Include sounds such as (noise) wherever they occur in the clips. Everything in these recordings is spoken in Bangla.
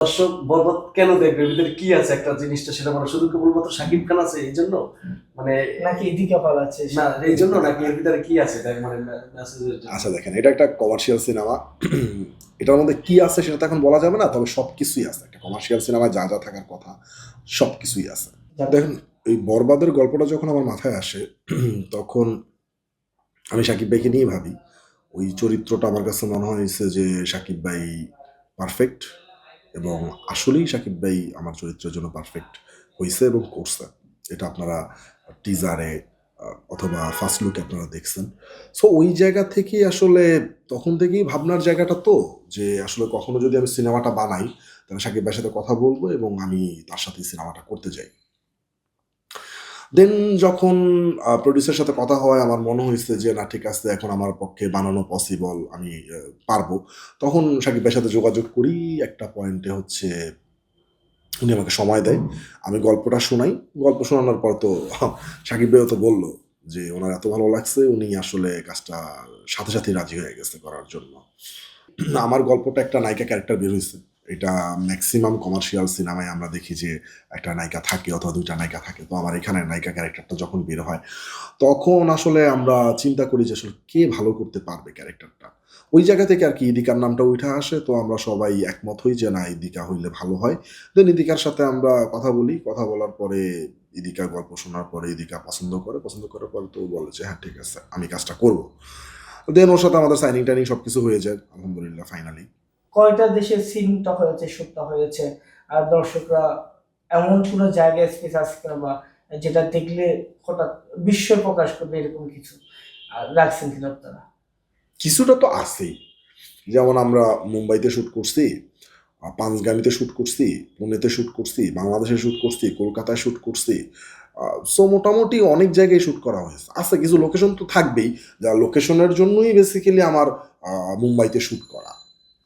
দর্শক বরবাদ কেন দেখবে? ভিতরে কি আছে একটা জিনিসটা সেটা মানে শুধু কেবলমাত্র শাকিব খান আছে এই জন্য? মানে নাকি এদিকে পালাচ্ছে না এই জন্য নাকি এর ভিতরে কি আছে? তাই মানে আচ্ছা দেখেন এটা একটা কমার্শিয়াল সিনেমা এটার মধ্যে কি আছে সেটা তো এখন বলা যাবে না তবে সব কিছুই আছে। একটা কমার্শিয়াল সিনেমায় যা যা থাকার কথা সব কিছুই আছে দেখেন এই বরবাদের গল্পটা যখন আমার মাথায় আসে তখন আমি সাকিব ভাইকে নিয়ে ভাবি। ওই চরিত্রটা আমার কাছে মনে হয়েছে যে সাকিব ভাই পারফেক্ট এবং আসলেই সাকিব ভাই আমার চরিত্রের জন্য পারফেক্ট হয়েছে এবং করছে। এটা আপনারা টিজারে অথবা ফার্স্ট লুকে আপনারা দেখছেন। সো ওই জায়গা থেকে আসলে তখন থেকেই ভাবনার জায়গাটা তো, যে আসলে কখনো যদি আমি সিনেমাটা বানাই, তাহলে সাকিব ভাইয়ের সাথে কথা বলব এবং আমি তার সাথে সিনেমাটা করতে যাই। দেন যখন প্রডিউসার সাথে কথা হয়, আমার মনে হয়েছে যে, না, ঠিক আছে, এখন আমার পক্ষে বানানো পসিবল আমি পারব। তখন সাকিব ভাইয়ের সাথে যোগাযোগ করি, একটা পয়েন্টে হচ্ছে, উনি আমাকে সময় দেয়। আমি গল্পটা শোনাই। গল্প শোনানোর পর তো (laughs) সাকিব ভাইও তো বলল যে, ওনার এত ভালো লাগছে, উনি আসলে কাজটা সাথে সাথে রাজি হয়ে গেছে করার জন্য। (clears throat) আমার গল্পটা একটা নায়িকা ক্যারেক্টার বের হয়েছে এটা ম্যাক্সিমাম কমার্শিয়াল সিনেমায় আমরা দেখি যে একটা নায়িকা থাকে অথবা দুইটা নায়িকা থাকে। তো আমার এখানে নায়িকা ক্যারেক্টারটা যখন বের হয়, তখন আসলে আমরা চিন্তা করি যে আসলে কে ভালো করতে পারবে ক্যারেক্টারটা ওই জায়গা থেকে আর কি ইদিকার নামটা উঠে আসে, তো আমরা সবাই একমত হই যে না ইদিকা হইলে ভালো হয়। দেন ইদিকার সাথে আমরা কথা বলি, কথা বলার পরে ইদিকা গল্প শোনার পরে ইদিকা পছন্দ করে, পছন্দ করার পরে তো বলে যে হ্যাঁ ঠিক আছে, আমি কাজটা করব। দেন ওর সাথে আমাদের সাইনিং টাইনিং সব কিছু হয়ে যায়, আলহামদুলিল্লাহ ফাইনালি কয়টা দেশের সিনটা হয়েছে শুটটা হয়েছে? আর দর্শকরা এমন কোনো জায়গায় স্পেস কিনা বা যেটা দেখলে হঠাৎ বিস্ময় প্রকাশ করবে এরকম কিছু রাখছেন কিনা আপনারা? কিছুটা তো আছেই যেমন আমরা মুম্বাইতে শ্যুট করছি আহ, পাঁচগামিতে শ্যুট করছি পুনেতে শ্যুট করছি বাংলাদেশে শ্যুট করছি কলকাতায় শ্যুট করছি সো মোটামুটি অনেক জায়গায় শ্যুট করা হয়েছে। আছে কিছু লোকেশন তো থাকবেই যা লোকেশনের জন্যই বেসিক্যালি আমার মুম্বাইতে শ্যুট করা।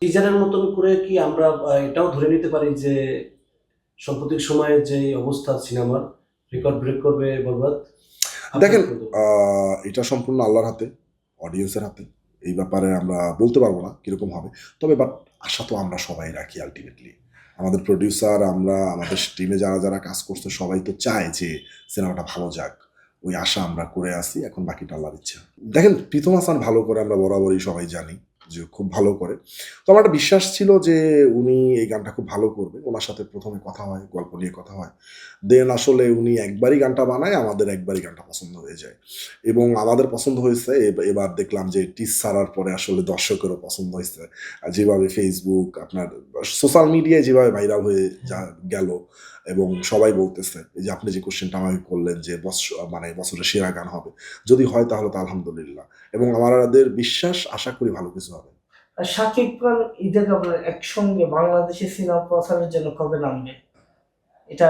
টিজারের মতন করে কি আমরা এটাও ধরে নিতে পারি যে সাম্প্রতিক সময়ে যে অবস্থা সিনেমার রেকর্ড ব্রেক করবে বরবাদ। দেখেন, এটা সম্পূর্ণ আল্লাহর হাতে অডিয়েন্সের হাতে। এই ব্যাপারে আমরা বলতে পারব না কীরকম হবে। তবে বাট আশা তো আমরা সবাই রাখি আলটিমেটলি আমাদের প্রডিউসার আমরা আমাদের টিমে যারা যারা কাজ করছে সবাই তো চায় যে সিনেমাটা ভালো যাক। ওই আশা আমরা করে আসি এখন বাকিটা আল্লাহর ইচ্ছা। দেখেন প্রীতম হাসান ভালো করে আমরা বরাবরই সবাই জানি। যে খুব ভালো করে। তো আমার একটা বিশ্বাস ছিল যে উনি এই গানটা খুব ভালো করবে ওনার সাথে প্রথমে কথা হয়, গল্প নিয়ে কথা হয়। দেন আসলে উনি একবারই গানটা বানায়, আমাদের একবারই গানটা পছন্দ হয়ে যায়। এবং আমাদের পছন্দ হয়েছে এবার দেখলাম যে টিস ছাড়ার পরে আসলে দর্শকেরও পছন্দ হয়েছে। যেভাবে ফেসবুক আপনার সোশ্যাল মিডিয়ায় যেভাবে ভাইরাল হয়ে যা, গেল এবং সবাই বলতেছে যে আপনি যে কোশ্চেনটা আমাকে করলেন যে বৎস মানে বছরের সেরা গান হবে। যদি হয় তাহলে তো আলহামদুলিল্লাহ। এবং আমাদের বিশ্বাস, আশা করি ভালো কিছু শাকিব খান, ঈদের আপনার একসঙ্গে বাংলাদেশে সিনেমা প্রচারের জন্য কবে নামবে? এটা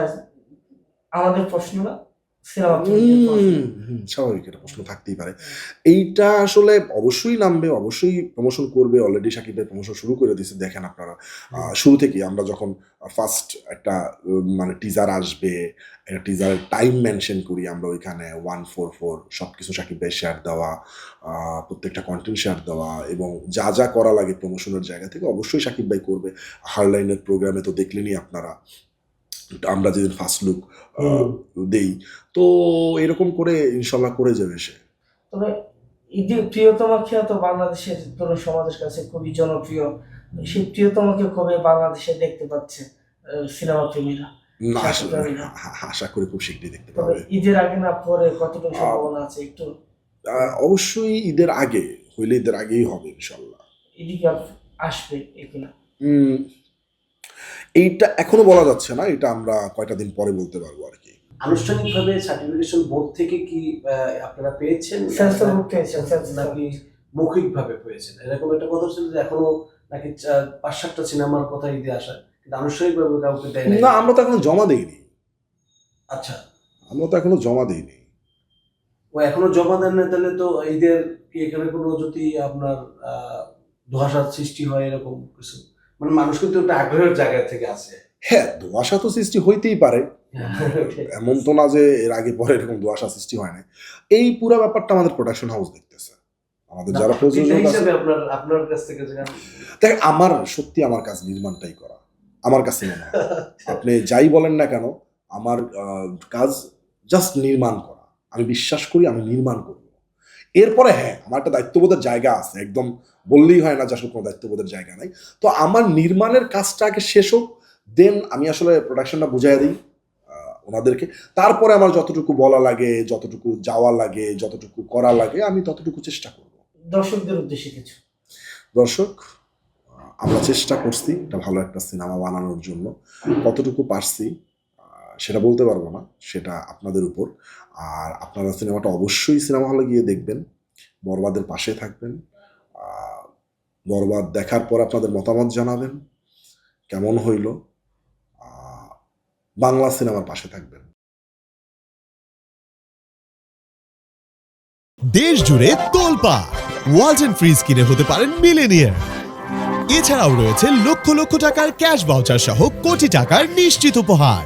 আমাদের প্রশ্ন না। স্বাভাবিক এটা প্রশ্ন থাকতেই পারে। এইটা আসলে অবশ্যই নামবে অবশ্যই প্রমোশন করবে। অলরেডি সাকিবের প্রমোশন শুরু করে দিয়েছে দেখেন আপনারা। শুরু থেকেই আমরা যখন ফার্স্ট একটা মানে টিজার আসবে একটা টিজারের টাইম মেনশন করি আমরা ওইখানে ওয়ান ফোর ফোর সব কিছু সাকিব ভাই শেয়ার দেওয়া আহ, প্রত্যেকটা কন্টেন্ট শেয়ার দেওয়া এবং যা যা করা লাগে প্রমোশনের জায়গা থেকে অবশ্যই সাকিব ভাই করবে। হারলাইনের প্রোগ্রামে তো দেখলেনই আপনারা। আমরা যেদিন ফার্স্ট লুক দেই। তো এরকম করে ইনশাল্লাহ করে যাবে সে। তবে ঈদের প্রিয়তমা খেয়া তো বাংলাদেশের তরুণ সমাজের কাছে খুবই জনপ্রিয়। সেই প্রিয়তমাকে কবে বাংলাদেশে দেখতে পাচ্ছে সিনেমা প্রেমীরা আশা-। করি খুব শীঘ্রই দেখতে পাবে। ঈদের আগে না পরে কতটুকু সম্ভাবনা আছে একটু? অবশ্যই ঈদের আগে হইলে ঈদের আগেই হবে ইনশাল্লাহ। এদিকে আসবে এগুলা উম, এইটা এখনও বলা যাচ্ছে না এটা আমরা কয়টা দিন পরে বলতে পারব আর কি। আনুষ্ঠানিকভাবে সার্টিফিকেশন বোর্ড থেকে কি আপনারা পেয়েছেন? সেন্সর বুক পেয়েছেন নাকি মৌখিকভাবে পেয়েছেন? এরকম একটা কথা ছিল যে এখনও নাকি পাঁচ সাতটা সিনেমার কথা ঈদে আসা। কিন্তু আনুষ্ঠানিকভাবে কাউকে দেয় না আমরা তো এখনও জমা দেইনি। আচ্ছা। আমরা তো এখনও জমা দেইনি। ও এখনও জমা দেন না তাহলে তো ঈদের কি এখানে কোনো যদি আপনার আহ, ধোঁয়াশার সৃষ্টি হয় এরকম কিছু? মানে মানুষ কিন্তু একটা আগ্রহের জায়গা থেকে আছে। হ্যাঁ তো সৃষ্টি হইতেই পারে। (laughs) এমন তো না যে এর আগে পরে এরকম সৃষ্টি হয় না এই পুরো ব্যাপারটা আমাদের প্রোডাকশন হাউস দেখতেছে। আমাদের যারা দেখ আমার সত্যি আমার কাজ নির্মাণটাই করা। আমার কাছে মনে হয়। (laughs) আপনি যাই বলেন না কেন আমার কাজ জাস্ট নির্মাণ করা। আমি বিশ্বাস করি আমি নির্মাণ করব এরপরে হ্যাঁ আমার একটা দায়িত্ববোধের জায়গা আছে একদম বললেই হয় না যে আসলে কোনো দায়িত্ববোধের জায়গা নাই। তো আমার নির্মাণের কাজটা আগে শেষ হোক দেন আমি আসলে প্রোডাকশনটা বুঝাই দিই ওনাদেরকে। তারপরে আমার যতটুকু বলা লাগে যতটুকু যাওয়া লাগে যতটুকু করা লাগে আমি ততটুকু চেষ্টা করব। দর্শকদের উদ্দেশ্যে কিছু। দর্শক আমরা চেষ্টা করছি একটা ভালো একটা সিনেমা বানানোর জন্য কতটুকু পারছি সেটা বলতে পারব না, সেটা আপনাদের উপর। আর আপনারা সিনেমাটা অবশ্যই সিনেমা হলে গিয়ে দেখবেন, বরবাদের পাশে থাকবেন বরবাদ দেখার পর আপনাদের মতামত জানাবেন, কেমন হইল বাংলা সিনেমার পাশে থাকবেন। দেশ জুড়ে তোলপা ওয়ালটন ফ্রিজ কিনে হতে পারেন মিলেনিয়ার এছাড়াও রয়েছে লক্ষ লক্ষ টাকার ক্যাশ ভাউচার সহ কোটি টাকার নিশ্চিত উপহার।